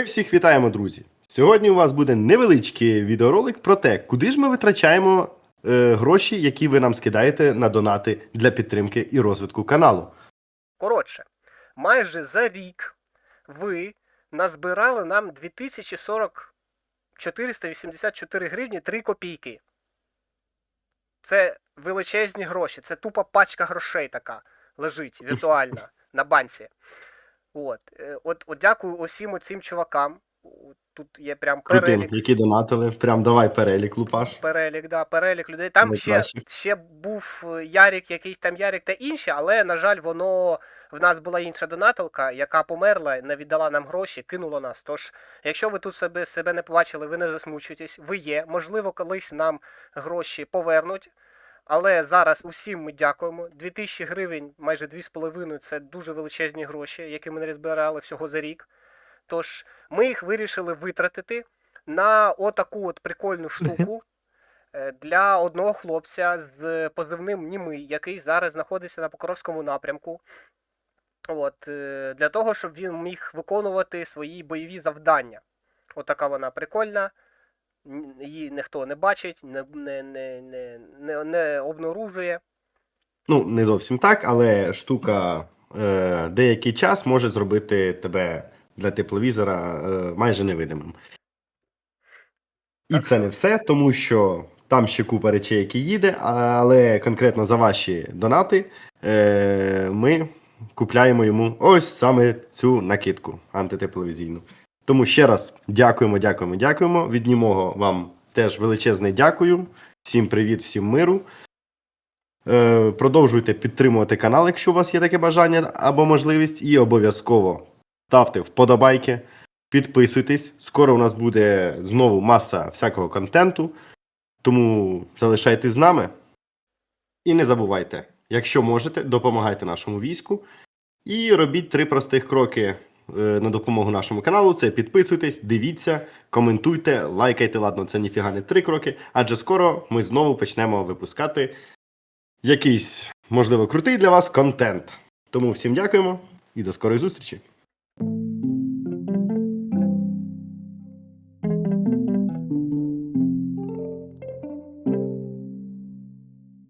Ми всіх вітаємо, друзі. Сьогодні у вас буде невеличкий відеоролик про те, куди ж ми витрачаємо е, гроші, які ви нам скидаєте на донати для підтримки і розвитку каналу. Коротше, майже за рік ви назбирали нам 2040 484 гривні 3 копійки. Це величезні гроші, це тупа пачка грошей така лежить віртуальна на банці. От, Е, от, от дякую усім оцим чувакам. Тут є прям Крутим, які донатили. Прям давай перелік, Лупаш. Перелік, да, перелік людей. Там ще, ще був е, Ярік, якийсь там Ярік та інші, але, на жаль, воно в нас була інша донателка, яка померла, не віддала нам гроші, кинула нас. Тож, якщо ви тут себе, себе не побачили, ви не засмучуйтесь, ви є. Можливо, колись нам гроші повернуть. Але зараз усім ми дякуємо. 2000 гривень, майже 2,5 це дуже величезні гроші, які ми не збирали всього за рік. Тож ми їх вирішили витратити на отаку от прикольну штуку е, для одного хлопця з позивним Німий, який зараз знаходиться на Покровському напрямку. От, е, для того, щоб він міг виконувати свої бойові завдання. Отака вона прикольна. Її ніхто не бачить, не, не, не, не, не, не обнаружує. Ну, не зовсім так, але штука е, деякий час може зробити тебе для тепловізора е, майже невидимим. І це не все, тому що там ще купа речей, які їде, але конкретно за ваші донати е, ми купляємо йому ось саме цю накидку антитепловізійну. Тому ще раз дякуємо, дякуємо, дякуємо. Від німого вам теж величезне дякую. Всім привіт, всім миру. Е, Продовжуйте підтримувати канал, якщо у вас є таке бажання або можливість, і обов'язково ставте вподобайки, підписуйтесь. Скоро у нас буде знову маса всякого контенту. Тому залишайтесь з нами. І не забувайте, якщо можете, допомагайте нашому війську. І робіть три простих кроки на допомогу нашому каналу. Це підписуйтесь, дивіться, коментуйте, лайкайте. Ладно, це ніфіга не три кроки, адже скоро ми знову почнемо випускати якийсь, можливо, крутий для вас контент. Тому всім дякуємо і до скорої зустрічі.